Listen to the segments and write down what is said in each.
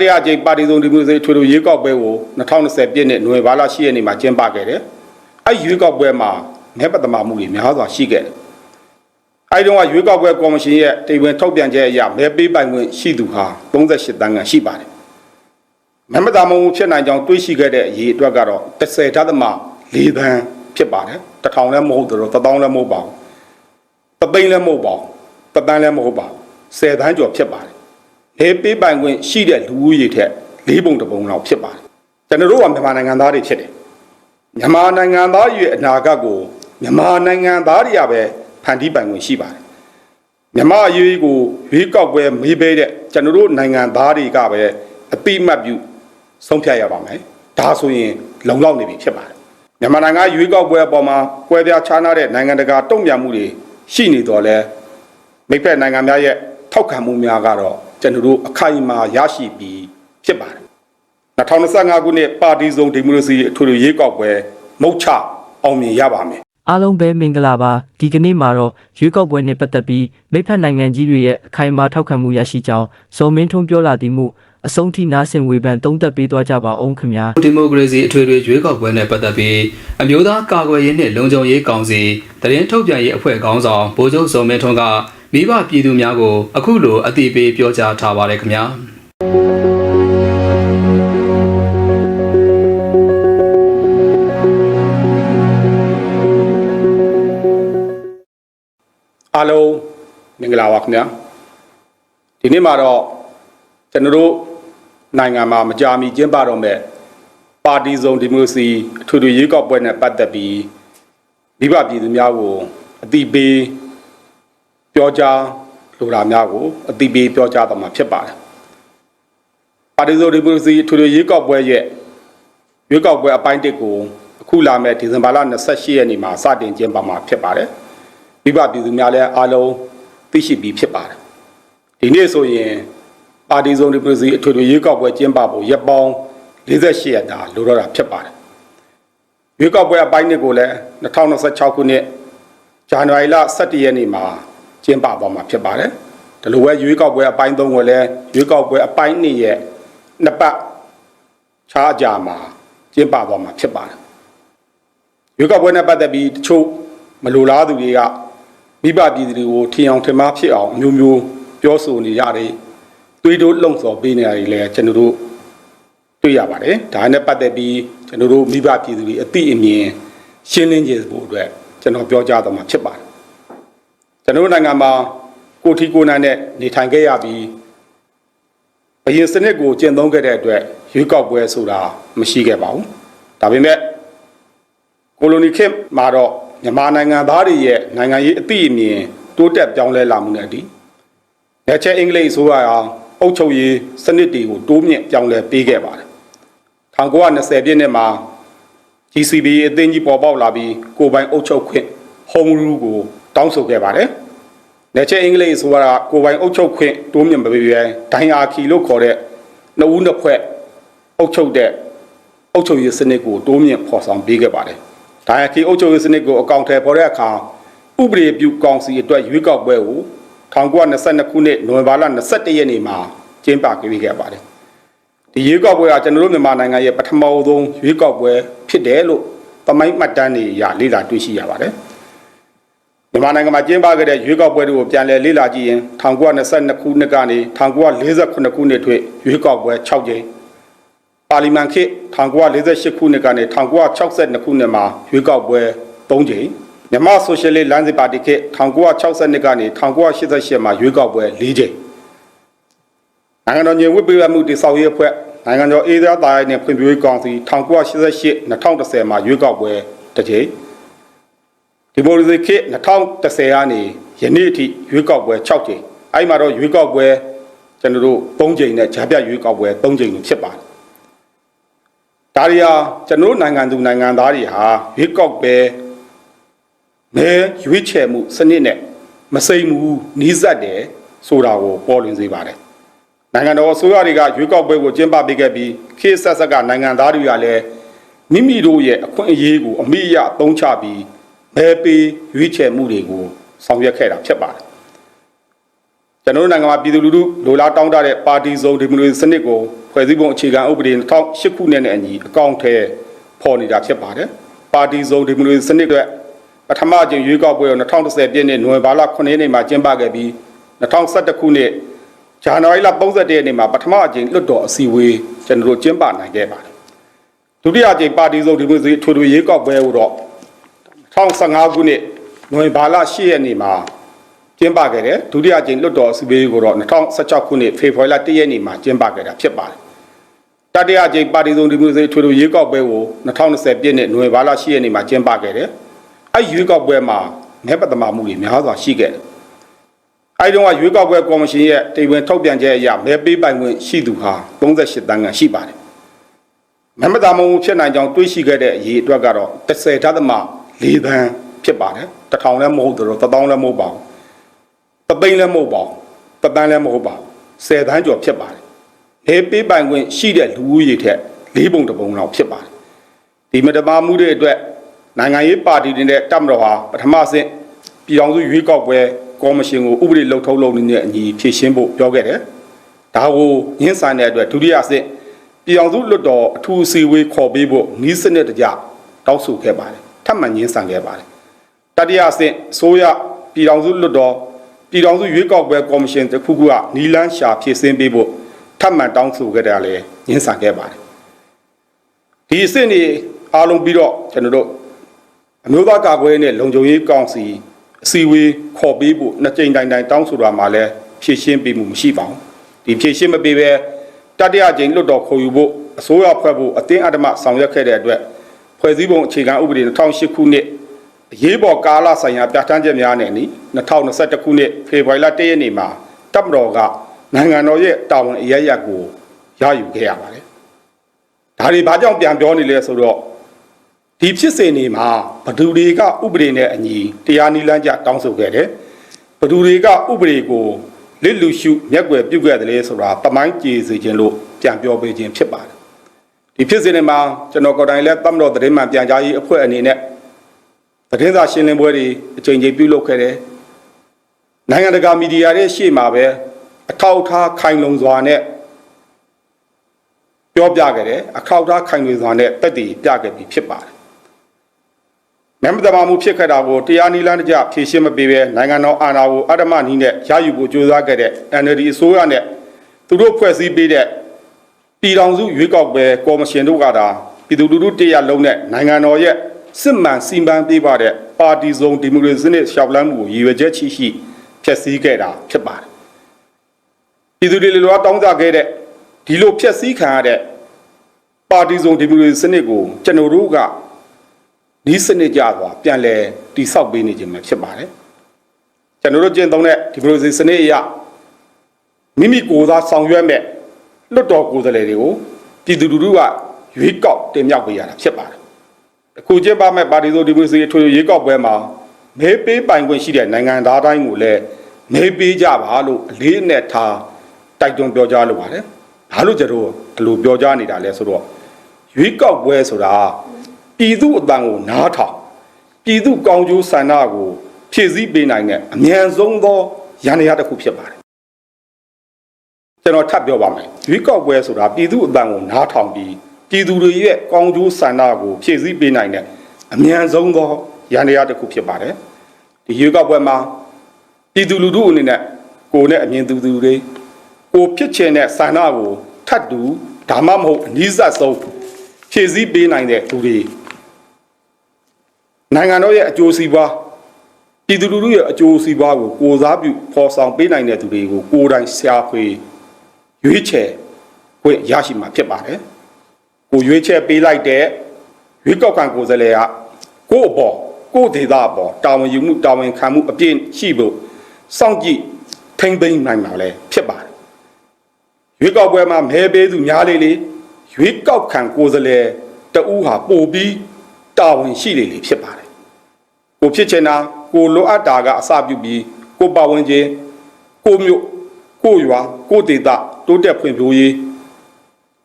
တိယအကြိမ်ပါတီစုံဒီမိုကရေစီထွေထွေရွေးကောက်ပွဲကို2020ပြည့်နှစ်နိုဝင်ဘာလ10ရက်နေ့မှာကျင်းပခဲ့တယ်။အဲ့ရွေးကောက်ပွဲမှာမဲပတ်သမမှုတွေများစွာရှိခဲ့တယ်။အဲ့ဒီတော့ရွေးကောက်ပွဲကော်မရှင်ရဲ့တိမ်ဝင်ထုတ်ပြန်ချက်အရမဲပေးပိုင်ခွင့်ရှိသူဟာ38တန်းခန့်ရှိပါတယ်။မဲမသားမှုဖြစ်နိုင်ကြောင်းတွေးရှိခဲ့တဲ့အရေးအတွက်ကတော့30ဓာတ်သမ4တန်းဖြစ်ပါတယ်။တစ်ထောင်လည်းမဟုတ်တော့တစ်သောင်းလည်းမဟုတ်ပါဘူး။တစ်သိန်းလည်းမဟုတ်ပါဘူး။တစ်တန်းလည်းမဟုတ်ပါဘူး။10တန်းကျော်ဖြစ်ပါတယ်။ လေပေးပိုင်ခွင့်ရှိတဲ့လူဦးရေထက်လေးပုံတစ်ပုံလောက်ဖြစ်ပါတယ်ကျွန်တော်တို့ကမြန်မာနိုင်ငံသားတွေဖြစ်တယ်မြန်မာနိုင်ငံသားရဲ့အနာဂတ်ကိုမြန်မာနိုင်ငံသားတွေကပဲဖန်တီးပိုင်ခွင့်ရှိပါတယ်မြန်မာအရေးကိုရွေးကောက်ပွဲမေးပေးတဲ့ကျွန်တော်တို့နိုင်ငံသားတွေကပဲအတိမတ်ပြုဆုံးဖြတ်ရပါမယ်ဒါဆိုရင်လုံလောက်နေပြီဖြစ်ပါတယ်မြန်မာနိုင်ငံရွေးကောက်ပွဲအပေါ်မှာကွဲပြားခြားနားတဲ့နိုင်ငံတကာတုံ့ပြန်မှုတွေရှိနေတော့လဲမိဖက်နိုင်ငံများရဲ့ထောက်ခံမှုများကတော့ ကျွန်တော်တို့အခိုင်အမာရရှိပြီးဖြစ်ပါတယ်2025ခုနှစ်ပါတီစုံဒီမိုကရေစီအထွေထွေရွေးကောက်ပွဲမုတ်ချအောင်မြင်ရပါမယ်အားလုံးပဲမင်္ဂလာပါဒီကနေ့မှာတော့ရွေးကောက်ပွဲနဲ့ပတ်သက်ပြီးမိဖက်နိုင်ငံကြီးတွေရဲ့အခိုင်အမာထောက်ခံမှုရရှိကြောင်းဇော်မင်းထွန်းပြောလာသည်မှုအဆုံးထိနားဆင်ဝေဖန်သုံးသပ်ပေးသွားကြပါအောင်ခင်ဗျာဒီမိုကရေစီအထွေထွေရွေးကောက်ပွဲနဲ့ပတ်သက်ပြီးအမျိုးသားကာကွယ်ရေးနှင့်လုံခြုံရေးကောင်စီတရင်ထုတ်ပြန်ရေးအဖွဲ့ခေါင်းဆောင်ဗိုလ်ချုပ်စောမင်းထွန်းက မိဘပြည်သူများကို အခုလိုအသိပေးပြောကြားထားပါတယ်ခင်ဗျာအားလုံးမင်္ဂလာပါခင်ဗျာဒီနေ့မှာတော့ကျွန်တော်တို့နိုင်ငံမှာမကြာမီကျင်းပတော့မဲ့ပါတီစုံဒီမိုကရေစီအထွေထွေရွေးကောက်ပွဲနဲ့ပတ်သက်ပြီးမိဘပြည်သူများကိုအတိပေး ပြောကြားလိုတာများကိုအတိပေးပြောကြားတော့မှာဖြစ်ပါတယ်ပါတီစုံဒီမိုကရေစီအထွေထွေရွေးကောက်ပွဲရဲ့ရွေးကောက်ပွဲအပိုင်းတစ်ကိုအခုလာမဲ့ဒီဇင်ဘာလ28ရက်နေ့မှာစတင်ကျင်းပမှာဖြစ်ပါတယ်မိဘပြည်သူများလည်းအားလုံးသိရှိပြီးဖြစ်ပါတယ်ဒီနေ့ဆိုရင်ပါတီစုံဒီမိုကရေစီအထွေထွေရွေးကောက်ပွဲကျင်းပဖို့ရက်ပေါင်း48ရက်တာလိုတော့တာဖြစ်ပါတယ်ရွေးကောက်ပွဲအပိုင်းနှစ်ကိုလည်း2026ခုနှစ်ဇန်နဝါရီလ17ရက်နေ့မှာ ကျင်းပသွားမှာဖြစ်ပါတယ်ဒီလိုပဲရွေးကောက်ပွဲအပိုင်း3ကိုလည်းရွေးကောက်ပွဲအပိုင်း2ရဲ့နှစ်ပတ်ခြားအကြာမှာကျင်းပသွားမှာဖြစ်ပါတယ်ရွေးကောက်ပွဲနဲ့ပတ်သက်ပြီးတချို့မလိုလားသူတွေကမိဘပြည်သူတွေကိုထင်အောင်ထင်မှားဖြစ်အောင်အမျိုးမျိုးပြောဆိုနေကြတယ်။တွေးတိုးလှုံ့ဆော်ပေးနေရတယ်လည်းကျွန်တော်တို့တွေ့ရပါတယ်။ဒါနဲ့ပတ်သက်ပြီးကျွန်တော်တို့မိဘပြည်သူတွေအသိအမြင်ရှင်းလင်းကြဖို့အတွက်ကျွန်တော်ပြောကြားတော့မှာဖြစ်ပါတယ်။ ကျွန်တော်တို့နိုင်ငံမှာကိုထီကိုနိုင်နဲ့နေထိုင်ခဲ့ရပြီးဘရင်စနစ်ကိုကျင့်သုံးခဲ့တဲ့အတွက်ရွေးကောက်ပွဲဆိုတာမရှိခဲ့ပါဘူး။ဒါပေမဲ့ကိုလိုနီခေတ်မှာတော့မြန်မာနိုင်ငံသားတွေရဲ့နိုင်ငံရေးအသည့်အမြင်တိုးတက်ပြောင်းလဲလာမှုနဲ့အတည်လက်ချက်အင်္ဂလိပ်အစိုးရအောင်အုပ်ချုပ်ရေးစနစ်တွေကိုတိုးမြင့်ပြောင်းလဲပေးခဲ့ပါတယ်1920ပြည့်နှစ်မှာ GCB အသင်းကြီးပေါ်ပေါက်လာပြီးကိုယ်ပိုင်အုပ်ချုပ်ခွင့် home rule ကို တောင်းဆိုခဲ့ပါတယ်လက်ချက်အင်္ဂလိပ်အစိုးရကကိုယ်ပိုင်အုပ်ချုပ်ခွင့်တိုးမြင့်မပေးဘဲဒိုင်အာခီလို့ခေါ်တဲ့နှစ်ဦးနှစ်ဖွဲ့အုပ်ချုပ်တဲ့အုပ်ချုပ်ရေးစနစ်ကိုတိုးမြင့်ဖော်ဆောင်ပေးခဲ့ပါတယ်။ဒါရခီအုပ်ချုပ်ရေးစနစ်ကိုအကောင့်ထဲပေါ်တဲ့အခါဥပဒေပြုကောင်စီအတွက်ရွေးကောက်ပွဲကို1922ခုနှစ်နိုဝင်ဘာလ21ရက်နေ့မှာကျင်းပခဲ့ပါတယ်။ဒီရွေးကောက်ပွဲကကျွန်တော်တို့မြန်မာနိုင်ငံရဲ့ပထမဆုံးရွေးကောက်ပွဲဖြစ်တယ်လို့သမိုင်းမှတ်တမ်းတွေအရလေ့လာတွေ့ရှိရပါတယ်။ မြန်မာနိုင်ငံမှာကျင်းပခဲ့တဲ့ရွေးကောက်ပွဲတွေကိုပြန်လည်လေ့လာကြည့်ရင်1922ခုနှစ်ကနေ1948ခုနှစ်ထွေရွေးကောက်ပွဲ6ကြိမ်ပါလီမန်ခေတ်1948ခုနှစ်ကနေ1962ခုနှစ်မှာရွေးကောက်ပွဲ3ကြိမ်မြန်မာဆိုရှယ်လစ်လမ်းစဉ်ပါတီခေတ်1962ကနေ1988မှာရွေးကောက်ပွဲ4ကြိမ်နိုင်ငံတော်ညီဝတ်ပေးမှုတိဆောက်ရေးအဖွဲ့နိုင်ငံတော်အေးသားသားရေးနဲ့ဖွံ့ဖြိုးရေးကောင်စီ1988 2010မှာရွေးကောက်ပွဲတစ်ကြိမ် ဒီမိုကရေစီခေတ်2010ကနေယနေ့အထိရွေးကောက်ပွဲ6ကြိမ်အဲ့မှာတော့ရွေးကောက်ပွဲကျွန်တော်တို့3ကြိမ်နဲ့ဂျာပြရွေးကောက်ပွဲ3ကြိမ်ဖြစ်ပါတယ်ဒါရီဟာကျွန်တော်တို့နိုင်ငံသူနိုင်ငံသားတွေဟာရွေးကောက်ပဲမဲရွေးချယ်မှုစနစ်နဲ့မစိမ့်ဘူးနီးစပ်တယ်ဆိုတာကိုပေါ်လွင်စေပါတယ်နိုင်ငံတော်အစိုးရတွေကရွေးကောက်ပွဲကိုကျင်းပပေးခဲ့ပြီးခေတ်ဆက်ဆက်ကနိုင်ငံသားတွေကလည်းမိမိတို့ရဲ့အခွင့်အရေးကိုအမိအယသုံးချပြီး မဲပေးရွေးချယ်မှုတွေကိုဆောင်ရွက်ခဲ့တာဖြစ်ပါတယ်ကျွန်တော်တို့နိုင်ငံမှာပြည်သူလူထုလိုလားတောင်းတတဲ့ပါတီစုံဒီမိုကရေစီစနစ်ကိုဖွဲ့စည်းပုံအခြေခံဥပဒေ2008ခုနှစ်နဲ့အညီအကောင့်ထဲပေါ်နေတာဖြစ်ပါတယ်။ပါတီစုံဒီမိုကရေစီစနစ်အတွက်ပထမအကြိမ်ရွေးကောက်ပွဲကို2010ပြည့်နှစ်နိုဝင်ဘာလ9ရက်နေ့မှာကျင်းပခဲ့ပြီး2011ခုနှစ်ဇန်နဝါရီလ31ရက်နေ့မှာပထမအကြိမ်လွှတ်တော်အစည်းအဝေးကျွန်တော်တို့ကျင်းပနိုင်ခဲ့ပါတယ်။ဒုတိယအကြိမ်ပါတီစုံဒီမိုကရေစီထွေထွေရွေးကောက်ပွဲကိုတော့ 2015ခုနှစ်နိုဝင်ဘာလ10ရက်နေ့မှာကျင်းပခဲ့တဲ့ဒုတိယကြိမ်လွတ်တော်အစည်းအဝေးကိုတော့2016ခုနှစ်ဖေဖော်ဝါရီလ1ရက်နေ့မှာကျင်းပခဲ့တာဖြစ်ပါတယ်။တတိယကြိမ်ပါတီစုံဒီမိုကရေစီထွေထွေရွေးကောက်ပွဲကို2020ပြည့်နှစ်နိုဝင်ဘာလ10ရက်နေ့မှာကျင်းပခဲ့တယ်။အဲဒီရွေးကောက်ပွဲမှာမဲပတမာမှုတွေများစွာရှိခဲ့တယ်။အဲဒီတော့ရွေးကောက်ပွဲကော်မရှင်ရဲ့တိမ်ဝင်ထုတ်ပြန်ချက်အရမဲပေးပိုင်ခွင့်ရှိသူဟာ38တန်းခန့်ရှိပါတယ်။မဲပတမာမှုဖြစ်နိုင်ကြောင်းတွေးရှိခဲ့တဲ့အရေးအတွက်ကတော့30.3 ၄သန်းဖြစ်ပါတယ်တထောင်လည်းမဟုတ်တော့တထောင်လည်းမဟုတ်ပါဘူးတသိန်းလည်းမဟုတ်ပါဘူးတသန်းလည်းမဟုတ်ပါဘူး၁၀သန်းကျော်ဖြစ်ပါတယ်လေပေးပိုင်ခွင့်ရှိတဲ့လူဦးရေထက်၄ပုံတစ်ပုံလောက်ဖြစ်ပါတယ်ဒီမတပါမှုတွေအတွက်နိုင်ငံရေးပါတီတွေနဲ့တပ်မတော်ဟာပထမဆင့်ပြည်ထောင်စုရွေးကောက်ပွဲကော်မရှင်ကိုဥပဒေလှုပ်ထုံးလုပ်နေတဲ့အညီဖြည့်ရှင်းဖို့ပြောခဲ့တယ်။ဒါကိုညှင်းဆန်တဲ့အတွက်ဒုတိယဆင့်ပြည်ထောင်စုလွှတ်တော်အထူးအစည်းအဝေးခေါ်ပေးဖို့ဤစနစ်တကျတောက်ဆိုခဲ့ပါတယ်။ ထပ်မံညှင်းဆန်ခဲ့ပါတယ်တတိယအဆင့်အစိုးရပြည်ထောင်စုလွှတ်တော်ပြည်ထောင်စုရွေးကောက်ပွဲကော်မရှင်တစ်ခုခုကနီလန်းရှာဖြည့်ဆင်းပေးဖို့ထပ်မံတောင်းဆိုခဲ့တယ်လည်းညှင်းဆန်ခဲ့ပါတယ်ဒီအဆင့်တွေအားလုံးပြီးတော့ကျွန်တော်တို့အမျိုးသားကာကွယ်ရေးနဲ့လုံခြုံရေးကောင်စီအစည်းအဝေးခေါ်ပေးဖို့နှစ်ကြိမ်တိုင်တိုင်တောင်းဆိုတာမှလည်းဖြည့်ရှင်းပေးမှုမရှိပါဘူးဒီဖြည့်ရှင်းမပေးဘဲတတိယကြိမ်လွှတ်တော်ခေါ်ယူဖို့အစိုးရဖွဲ့ဖို့အတင်းအဓမ္မဆောင်ရွက်ခဲ့တဲ့အတွက် ဖွဲ့စည်းပုံအခြေခံဥပဒေ2008ခုနှစ်အရေးပေါ်ကာလဆိုင်ရာပြဋ္ဌာန်းချက်များနဲ့နိ2021ခုနှစ်ဖေဖော်ဝါရီလ1ရက်နေ့မှာတပ်မတော်ကနိုင်ငံတော်ရဲ့တာဝန်အရရက်ကိုရယူခဲ့ရပါတယ်။ဒါတွေဘာကြောင့်ပြန်ပြောနေလဲဆိုတော့ဒီဖြစ်စဉ်တွေမှာဘဒူတွေကဥပဒေနဲ့အညီတရားနိလန်းကြတောင်းဆိုခဲ့တယ်။ဘဒူတွေကဥပဒေကိုလစ်လူရှုမျက်ွယ်ပြုတ်ခဲ့တယ်လေဆိုတာတမိုင်းကြေစေခြင်းလို့ပြန်ပြောပေးခြင်းဖြစ်ပါတယ်။ ဒီဖြစ်စဉ်တွေမှာကျွန်တော်ကိုယ်တိုင်လည်းတပ်မတော်သတင်းမှန်ပြန်ကြားရေးအဖွဲ့အနေနဲ့သတင်းစာရှင်းလင်းပွဲတွေအကြိမ်ကြိမ်ပြုလုပ်ခဲ့တယ်။နိုင်ငံတကာမီဒီယာတွေရှေ့မှာပဲအထောက်အထားခိုင်လုံစွာနဲ့ပြောပြခဲ့တယ်။အထောက်အထားခိုင်လုံစွာနဲ့တက်တည်ပြခဲ့ပြီးဖြစ်ပါတယ်။မြန်မာသမမှုဖြစ်ခဲ့တာကိုတရားနည်းလမ်းတကျဖြေရှင်းမပေးဘဲနိုင်ငံတော်အာဏာကိုအဓမ္မနည်းနဲ့ရယူဖို့ကြိုးစားခဲ့တဲ့ NLD အစိုးရနဲ့သူတို့ဖွဲ့စည်းပေးတဲ့ ပြည်ထောင်စုရွေးကောက်ပွဲကော်မရှင်တို့ကသာပြည်သူလူထုတရားလုံးနဲ့နိုင်ငံတော်ရဲ့စစ်မှန်စီမံပေးပါတဲ့ပါတီစုံဒီမိုကရေစီနဲ့ရှောက်လန်းမှုကိုရည်ရွယ်ချက်ရှိရှိဖျက်ဆီးခဲ့တာဖြစ်ပါတယ်။ပြည်သူတွေလိုလားတောင်းကြခဲ့တဲ့ဒီလိုဖျက်ဆီးခံရတဲ့ပါတီစုံဒီမိုကရေစီစနစ်ကိုကျွန်တော်တို့ကဒီစနစ်ကြသွားပြန်လဲတိဆောက်ပေးနေခြင်းပဲဖြစ်ပါတယ်။ကျွန်တော်တို့ကျင့်သုံးတဲ့ဒီမိုကရေစီစနစ်အရမိမိကိုယ်သာဆောင်ရွက်မဲ့ လွတ်တော်ကိုယ်စားလှယ်တွေကိုပြည်သူလူထုကရွေးကောက်တင်မြှောက်ပေးရတာဖြစ်ပါတယ်။အခုကျင်းပမဲ့ပါတီဆိုဒီမိုကရေစီအထွေထွေရွေးကောက်ပွဲမှာမဲပေးပိုင်ခွင့်ရှိတဲ့နိုင်ငံသားတိုင်းကိုလည်းမဲပေးကြပါလို့အလေးအနက်ထားတိုက်တွန်းပြောကြားလိုပါတယ်။ဘာလို့ကျတော့ဒီလိုပြောကြားနေတာလဲဆိုတော့ရွေးကောက်ပွဲဆိုတာပြည်သူအတန်ကိုနားထောင်ပြည်သူကောင်းကျိုးဆန္ဒကိုဖြည့်ဆည်းပေးနိုင်တဲ့အမြန်ဆုံးသောရန်ရာတစ်ခုဖြစ်ပါတယ်။ ကျွန်တော်ထပ်ပြောပါမယ်။ရွေးကောက်ပွဲဆိုတာပြည်သူအတန်ကိုနားထောင်ပြီးပြည်သူတွေရဲ့ကောင်းကျိုးဆန္ဒကိုဖြည့်ဆည်းပေးနိုင်တဲ့အမြန်ဆုံးသောရန်တရားတစ်ခုဖြစ်ပါတယ်။ဒီရွေးကောက်ပွဲမှာပြည်သူလူထုအနေနဲ့ကိုယ်နဲ့အမြင်သူသူတွေကိုဖြစ်ချင်တဲ့ဆန္ဒကိုထတ်တူဒါမှမဟုတ်အနည်းဆက်ဆုံးဖြည့်ဆည်းပေးနိုင်တဲ့သူတွေနိုင်ငံတော်ရဲ့အကျိုးစီးပွားပြည်သူလူထုရဲ့အကျိုးစီးပွားကိုကိုစားပြုဖော်ဆောင်ပေးနိုင်တဲ့သူတွေကိုကိုယ်တိုင်ရှာဖွေ ရွေးချယ်ခွင့်ရရှိမှာဖြစ်ပါတယ်။ကိုရွေးချက်ပေးလိုက်တဲ့ရွေးကောက်ခံကိုယ်စားလှယ်ကကို့အပေါ်ကို့ဒေသအပေါ်တာဝန်ယူမှုတာဝန်ခံမှုအပြည့်ရှိဖို့စောင့်ကြည့်ထိမ့်သိမ်းနိုင်မှာလည်းဖြစ်ပါတယ်ရွေးကောက်ပွဲမှာမဲပေးသူများလေလေရွေးကောက်ခံကိုယ်စားလှယ်တဦးဟာပို့ပြီးတာဝန်ရှိလေလေဖြစ်ပါတယ်ကိုဖြစ်ချင်တာကိုလိုအပ်တာကအစပြုပြီးကိုပါဝင်ခြင်းကိုမျိုးကိုရွာကိုဒေသ တိုးတက်ဖွံ့ဖြိုးရေး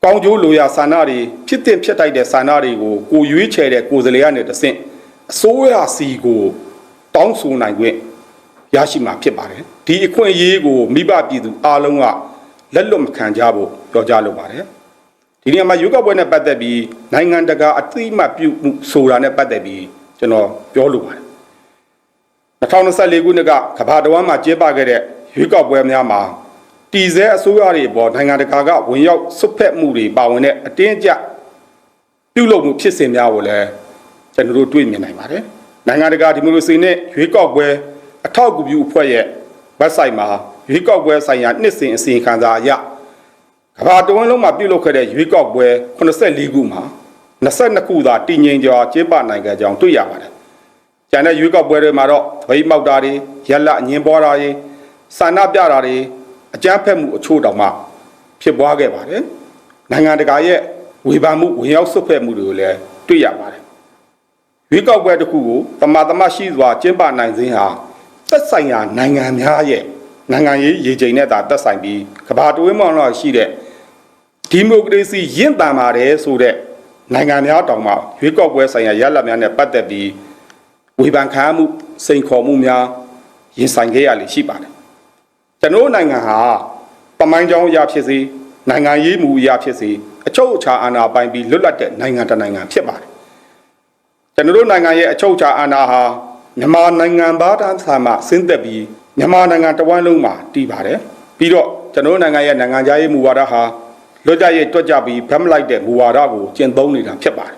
ကောင်းကျိုးလိုရာဆန္ဒတွေဖြစ်တဲ့ဖြစ်တိုက်တဲ့ဆန္ဒတွေကိုကိုရွေးချယ်တဲ့ကိုယ်စားလှယ်ကနေတဆင့်အစိုးရစီကိုတောင်းဆိုနိုင်ခွင့်ရရှိမှာဖြစ်ပါတယ်ဒီအခွင့်အရေးကိုမိဘပြည်သူအားလုံးကလက်လွတ်မခံကြဖို့ပြောကြားလိုပါတယ်ဒီနေရာမှာရွေးကောက်ပွဲနဲ့ပတ်သက်ပြီးနိုင်ငံတကာအသိအမှတ်ပြုမှုဆိုတာနဲ့ပတ်သက်ပြီးကျွန်တော်ပြောလိုပါတယ်2024ခုနှစ်ကကမ္ဘာတော်မှာကျင်းပခဲ့တဲ့ရွေးကောက်ပွဲများမှာ တည်ဆဲအစိုးရတွေပေါ်နိုင်ငံတကာကဝင်ရောက်ဆွတ်ဖက်မှုတွေပါဝင်တဲ့အတင်းအကျပ်ပြုလုပ်မှုဖြစ်စဉ်များကိုလည်းကျွန်တော်တို့တွေ့မြင်နိုင်ပါတယ်နိုင်ငံတကာဒီမိုကရေစီနဲ့ရွေးကောက်ပွဲအထောက်အကူပြုအဖွဲ့ရဲ့ website မှာရွေးကောက်ပွဲဆိုင်ရာနှစ်စဉ်အစီရင်ခံစာအရကမ္ဘာတဝန်းလုံးမှာပြုလုပ်ခဲ့တဲ့ရွေးကောက်ပွဲ84ခုမှာ22ခုသာတည်ငြိမ်ကြောကျင်းပနိုင်ခဲ့ကြောင်းတွေ့ရပါတယ်။ကျန်တဲ့ရွေးကောက်ပွဲတွေမှာတော့သပိတ်မောက်တာတွေရက်လက်အငင်းပွားတာတွေဆန္ဒပြတာတွေ အကြမ်းဖက်မှုအချို့တောင်မှဖြစ်ပွားခဲ့ပါတယ်။နိုင်ငံတကာရဲ့ဝေဖန်မှုဝင်ရောက်ဆွတ်ဖက်မှုတွေကိုလည်းတွေ့ရပါတယ်။ရွေးကောက်ပွဲတစ်ခုကိုတမာတမရှိစွာကျင်းပနိုင်ခြင်းဟာသက်ဆိုင်ရာနိုင်ငံများရဲ့နိုင်ငံရေးရည်ချိန်နဲ့သာသက်ဆိုင်ပြီးကမ္ဘာတဝန်းမှာတော့ရှိတဲ့ဒီမိုကရေစီရင့်တန်ပါတယ်ဆိုတဲ့နိုင်ငံများတောင်မှရွေးကောက်ပွဲဆိုင်ရာရလဒ်များနဲ့ပတ်သက်ပြီးဝေဖန်ခံရမှုစိန်ခေါ်မှုများရင်ဆိုင်ခဲ့ရလိမ့်ရှိပါတယ် ကျွန်တော်တို့နိုင်ငံဟာပမိုင်းကြောင်းအရာဖြစ်စေနိုင်ငံရေးမူအရာဖြစ်စေအချုပ်အခြာအာဏာပိုင်ပြီးလွတ်လပ်တဲ့နိုင်ငံတစ်နိုင်ငံဖြစ်ပါတယ်ကျွန်တော်တို့နိုင်ငံရဲ့အချုပ်အခြာအာဏာဟာမြန်မာနိုင်ငံသားတန်းဆာမှဆင်းသက်ပြီးမြန်မာနိုင်ငံတစ်ဝန်းလုံးမှာတည်ပါတယ်ပြီးတော့ကျွန်တော်တို့နိုင်ငံရဲ့နိုင်ငံခြားရေးမူဝါဒဟာလွတ်ကြရဲ့တွက်ကြပြီးဖက်မလိုက်တဲ့မူဝါဒကိုကျင့်သုံးနေတာဖြစ်ပါတယ်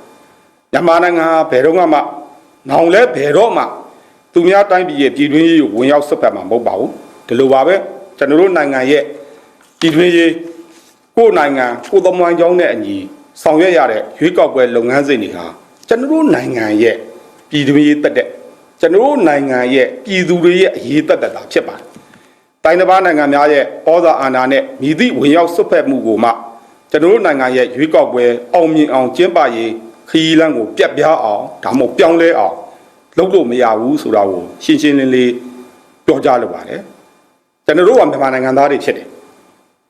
မြန်မာနိုင်ငံဟာဘယ်တော့မှနောင်လဲဘယ်တော့မှသူများတိုင်းပြည်ရဲ့ပြည်တွင်းရေးကိုဝင်ရောက်ဆွတ်ဖက်မှာမဟုတ်ပါဘူး ဒီလိုပါပဲကျွန်တော်တို့နိုင်ငံရဲ့ပြည်တွင်းရေးကိုယ်နိုင်ငံကိုယ်သမိုင်းကြောင်းနဲ့အညီဆောင်ရွက်ရတဲ့ရွေးကောက်ပွဲလုပ်ငန်းစဉ်တွေဟာကျွန်တော်တို့နိုင်ငံရဲ့ပြည်တွင်းရေးတက်တဲ့ကျွန်တော်တို့နိုင်ငံရဲ့ပြည်သူတွေရဲ့အရေးတက်တက်တာဖြစ်ပါတယ်တိုင်းတစ်ပါးနိုင်ငံများရဲ့ဩဇာအာဏာနဲ့မြည်သည့်ဝင်ရောက်ဆွတ်ဖက်မှုကိုမှကျွန်တော်တို့နိုင်ငံရဲ့ရွေးကောက်ပွဲအောင်မြင်အောင်ကျင်းပရေးခရီးလမ်းကိုပြတ်ပြားအောင်ဒါမှမဟုတ်ပြောင်းလဲအောင်လုပ်လို့မရဘူးဆိုတာကိုရှင်းရှင်းလင်းလင်းပြောကြားလိုပါတယ် ကျွန်တော်တို့ကမြန်မာနိုင်ငံသားတွေဖြစ်တယ်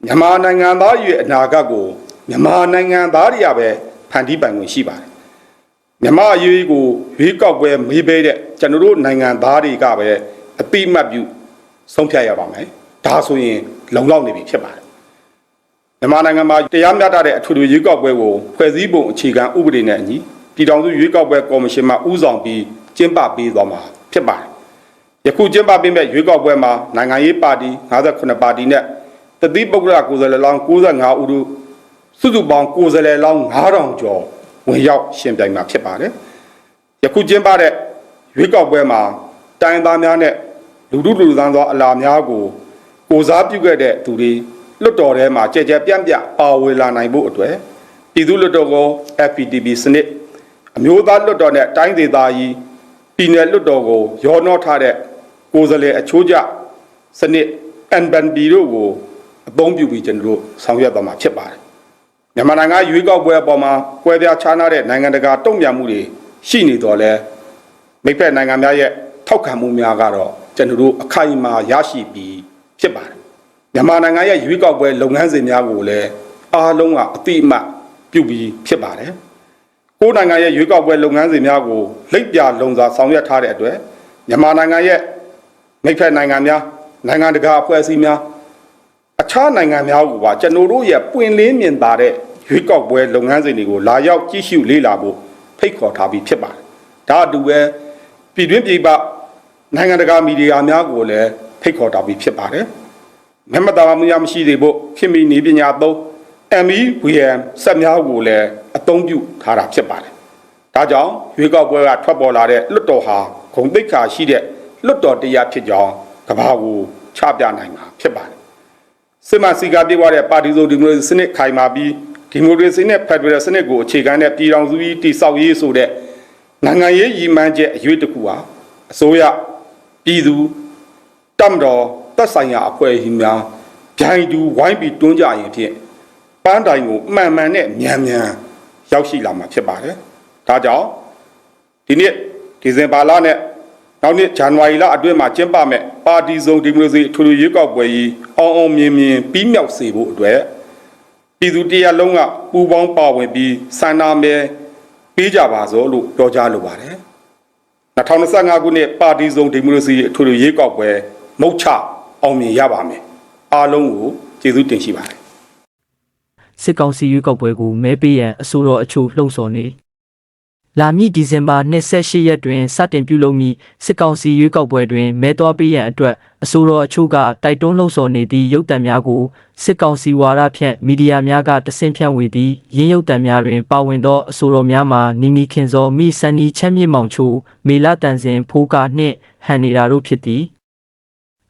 မြန်မာနိုင်ငံသားရဲ့အနာဂတ်ကိုမြန်မာနိုင်ငံသားတွေကပဲဖန်တီးပိုင်ခွင့်ရှိပါတယ်မြမအရေးကိုရွေးကောက်ပွဲမေးပေးတဲ့ကျွန်တော်တို့နိုင်ငံသားတွေကပဲအပိမတ်ပြုဆုံးဖြတ်ရပါမယ်ဒါဆိုရင်လုံလောက်နေပြီဖြစ်ပါတယ်မြန်မာနိုင်ငံမှာတရားမျှတတဲ့အထွေထွေရွေးကောက်ပွဲကိုဖွဲ့စည်းပုံအခြေခံဥပဒေနဲ့အညီပြည်ထောင်စုရွေးကောက်ပွဲကော်မရှင်မှဦးဆောင်ပြီးကျင်းပပေးသွားမှာဖြစ်ပါတယ် ယခုကျင်းပပေးမဲ့ရွေးကောက်ပွဲမှာနိုင်ငံရေးပါတီ58ပါတီနဲ့တတိပုဂ္ဂလကိုယ်စားလှယ်လောင်း95ဦးတို့စုစုပေါင်းကိုယ်စားလှယ်လောင်း9000ကျော်ဝင်ရောက်ရှင်ပြိုင်မှာဖြစ်ပါတယ်။ယခုကျင်းပတဲ့ရွေးကောက်ပွဲမှာတိုင်းသားများနဲ့လူထုလူသားသောအလားများကိုကိုစားပြုခဲ့တဲ့သူတွေလွတ်တော်ထဲမှာကြဲကြဲပြန့်ပြန့်ပါဝင်လာနိုင်ဖို့အတွက်ပြည်သူ့လွတ်တော်ကို FPTP စနစ်အမျိုးသားလွတ်တော်နဲ့တိုင်းဒေသကြီးပြည်နယ်လွတ်တော်ကိုရောနှောထားတဲ့ ကိုယ်စားလှယ်အချိုးကျစနစ် NBNB တို့ကိုအသုံးပြုပြီးကျွန်တော်တို့ဆောင်ရွက်သွားမှာဖြစ်ပါတယ်။မြန်မာနိုင်ငံရွေးကောက်ပွဲအပေါ်မှာကွဲပြားခြားနားတဲ့နိုင်ငံတကာတုံ့ပြန်မှုတွေရှိနေတော့လဲမိဖက်နိုင်ငံများရဲ့ထောက်ခံမှုများကတော့ကျွန်တော်တို့အခိုင်အမာရရှိပြီးဖြစ်ပါတယ်။မြန်မာနိုင်ငံရဲ့ရွေးကောက်ပွဲလုပ်ငန်းစဉ်များကိုလည်းအားလုံးကအတိအမှတ်ပြုပြီးဖြစ်ပါတယ်။ကိုယ်နိုင်ငံရဲ့ရွေးကောက်ပွဲလုပ်ငန်းစဉ်များကိုလိပ်ပြလုံစွာဆောင်ရွက်ထားတဲ့အတွက်မြန်မာနိုင်ငံရဲ့ မိဖက်နိုင်ငံများနိုင်ငံတကာအဖွဲ့အစည်းများအခြားနိုင်ငံများကပါကျွန်တော်တို့ရဲ့ပွင့်လင်းမြင်သာတဲ့ရွေးကောက်ပွဲလုပ်ငန်းစဉ်တွေကိုလာရောက်ကြည့်ရှုလေ့လာဖို့ဖိတ်ခေါ်ထားပြီးဖြစ်ပါတယ်။ဒါအတူပဲပြည်တွင်းပြည်ပနိုင်ငံတကာမီဒီယာများကိုလည်းဖိတ်ခေါ်ထားပြီးဖြစ်ပါတယ်။မြမတာမှုရမရှိသေးဖို့ဖြစ်မီနေပညာသုံး MEVM စက်များကိုလည်းအသုံးပြုထားတာဖြစ်ပါတယ်။ဒါကြောင့်ရွေးကောက်ပွဲကထွက်ပေါ်လာတဲ့လွတ်တော်ဟာဂုံတိတ်ခါရှိတဲ့ လွတ်တော်တရားဖြစ်ကြောင်းကဘာကိုချပြနိုင်မှာဖြစ်ပါတယ်။စစ်မှန်စီကားပြေးသွားတဲ့ပါတီစုံဒီမိုကရေစီစနစ်ခိုင်မာပြီးဒီမိုကရေစီနဲ့ဖက်ဒရယ်စနစ်ကိုအခြေခံတဲ့ပြည်ထောင်စုကြီးတည်ဆောက်ရေးဆိုတဲ့နိုင်ငံရေးရည်မှန်းချက်အရွေးတစ်ခုဟာအစိုးရပြည်သူတမ်တော်သက်ဆိုင်ရာအဖွဲ့အစည်းများဂျိုင်းတူဝိုင်းပြီးတွန်းကြရင်ဖြင့်ပန်းတိုင်ကိုအမှန်မှန်နဲ့မြန်မြန်ရောက်ရှိလာမှာဖြစ်ပါတယ်။ဒါကြောင့်ဒီနေ့ဒီဇင်ဘာလနဲ့ နောက်နှစ်ဇန်နဝါရီလအတွင်းမှာကျင်းပမဲ့ပါတီစုံဒီမိုကရေစီထွေထွေရွေးကောက်ပွဲကြီးအောင်အောင်မြင်မြင်ပြီးမြောက်စေဖို့အတွက်ပြည်သူတရားလုံးကပူးပေါင်းပါဝင်ပြီးဆန္ဒမဲပေးကြပါစို့လို့ပြောကြားလိုပါတယ်2025ခုနှစ်ပါတီစုံဒီမိုကရေစီအထွေထွေရွေးကောက်ပွဲမုတ်ချအောင်မြင်ရပါမယ်အားလုံးကိုကျေးဇူးတင်ရှိပါတယ်စစ်ကောင်စီရွေးကောက်ပွဲကိုမဲပေးရန်အဆိုတော်အချို့လှုံ့ဆော်နေ လာမည့်ဒီဇင်ဘာ28ရက်တွင်စတင်ပြုလုပ်မည့်စစ်ကောင်စီရွေးကောက်ပွဲတွင်မဲတော်ပေးရန်အတွက်အဆိုတော်အချို့ကတိုက်တွန်းလှုံ့ဆော်နေသည့်ရုပ်သံများကိုစစ်ကောင်စီဝါဒဖြန့်မီဒီယာများကတဆင့်ဖြန့်ဝေသည့်ရင်းရုပ်သံများတွင်ပါဝင်သောအဆိုတော်များမှာနီမီခင်စောမိစန်နီချမ်းမြေမောင်ချိုမေလာတန်စင်ဖိုးကာနှင့်ဟန်နေတာတို့ဖြစ်သည်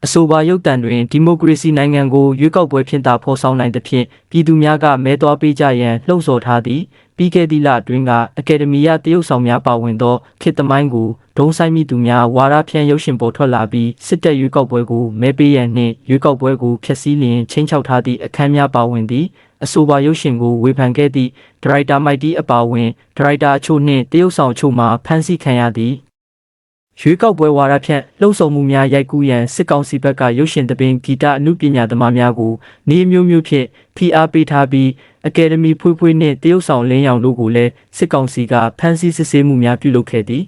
အဆိုပါရုပ်တံတွင်ဒီမိုကရေစီနိုင်ငံကိုရွေးကောက်ပွဲဖြင့်သာဖော်ဆောင်နိုင်သဖြင့်ပြည်သူများကမဲသွားပေးကြရန်လှုံ့ဆော်ထားသည်ပြီးခဲ့သည့်လအတွင်းကအကယ်ဒမီရတရုတ်ဆောင်များပါဝင်သောခေတ်သမိုင်းကိုဒုံဆိုင်မိသူများဝါရဖြန့်ရုပ်ရှင်ပေါ်ထွက်လာပြီးစစ်တပ်ရွေးကောက်ပွဲကိုမဲပေးရန်နှင့်ရွေးကောက်ပွဲကိုဖျက်ဆီးလျင်ချင်းချောက်ထားသည့်အခမ်းများပါဝင်သည်အဆိုပါရုပ်ရှင်ကိုဝေဖန်ခဲ့သည့်ဒရိုက်တာမိုက်တီအပါအဝင်ဒရိုက်တာအချို့နှင့်တရုတ်ဆောင်အချို့မှဖမ်းဆီးခံရသည် ရွေးကောက်ပွဲဝါဒဖြန့်လှုံ့ဆော်မှုများရိုက်ကူးရန်စစ်ကောင်စီဘက်ကရုပ်ရှင်သဘင်ဂီတအမှုပညာသမားများကိုနေအမျိုးမျိုးဖြင့်ဖိအားပေးထားပြီးအကယ်ဒမီဖွေးဖွေးနှင့်တရုတ်ဆောင်လင်းရောင်တို့ကိုလည်းစစ်ကောင်စီကဖမ်းဆီးစစ်ဆေးမှုများပြုလုပ်ခဲ့သည်